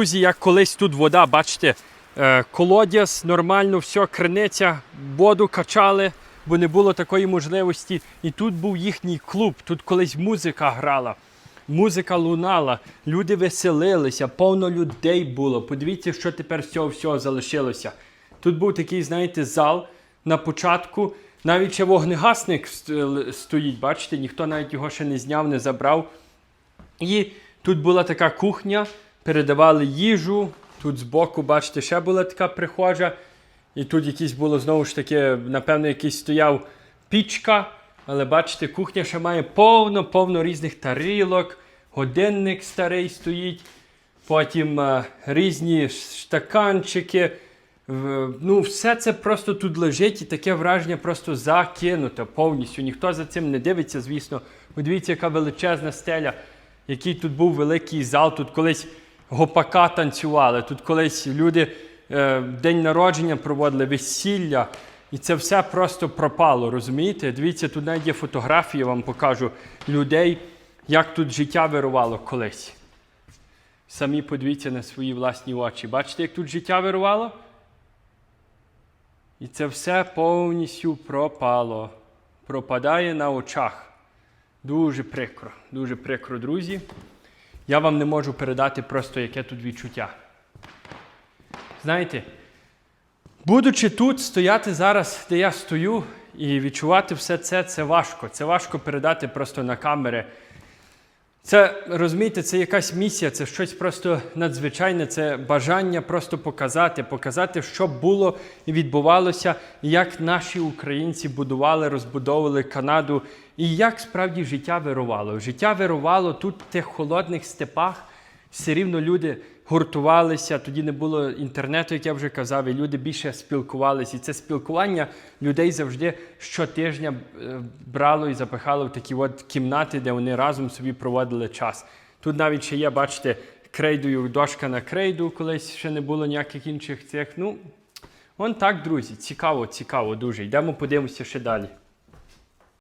Друзі, як колись тут вода, бачите, е, колодязь, нормально, все, криниця, воду качали, бо не було такої можливості. І тут був їхній клуб, тут колись музика грала, музика лунала, люди веселилися, повно людей було. Подивіться, що тепер з цього всього залишилося. Тут був такий, знаєте, зал на початку. Навіть ще вогнегасник стоїть, бачите, ніхто навіть його ще не зняв, не забрав. І тут була така кухня, передавали їжу. Тут збоку, бачите, ще була така прихожа. І тут якийсь було знову ж таки, напевно, якийсь стояв пічка. Але бачите, кухня ще має повно-повно різних тарілок, годинник старий стоїть, потім е, різні штаканчики. Ну, все це просто тут лежить і таке враження просто закинуто повністю. Ніхто за цим не дивиться, звісно. Подивіться, яка величезна стеля, який тут був великий зал. Тут колись гопака танцювали, тут колись люди е, день народження проводили, весілля. І це все просто пропало, розумієте? Дивіться, тут навіть є фотографії, я вам покажу людей, як тут життя вирувало колись. Самі подивіться на свої власні очі. Бачите, як тут життя вирувало? І це все повністю пропало. Пропадає на очах. Дуже прикро, дуже прикро, друзі. Я вам не можу передати просто, яке тут відчуття. Знаєте, будучи тут, стояти зараз, де я стою, і відчувати все це, це важко. Це важко передати просто на камери. Це розумієте, це якась місія, це щось просто надзвичайне, це бажання просто показати, показати, що було і відбувалося, як наші українці будували, розбудовували Канаду, і як справді життя вирувало. Життя вирувало тут, в тих холодних степах. Все рівно люди гуртувалися, тоді не було інтернету, як я вже казав, і люди більше спілкувалися. І це спілкування людей завжди щотижня е, брало і запихало в такі от кімнати, де вони разом собі проводили час. Тут навіть ще є, бачите, крейдою дошка на крейду, колись ще не було ніяких інших цих. Ну, он так, друзі, цікаво, цікаво дуже. Йдемо подивимося ще далі.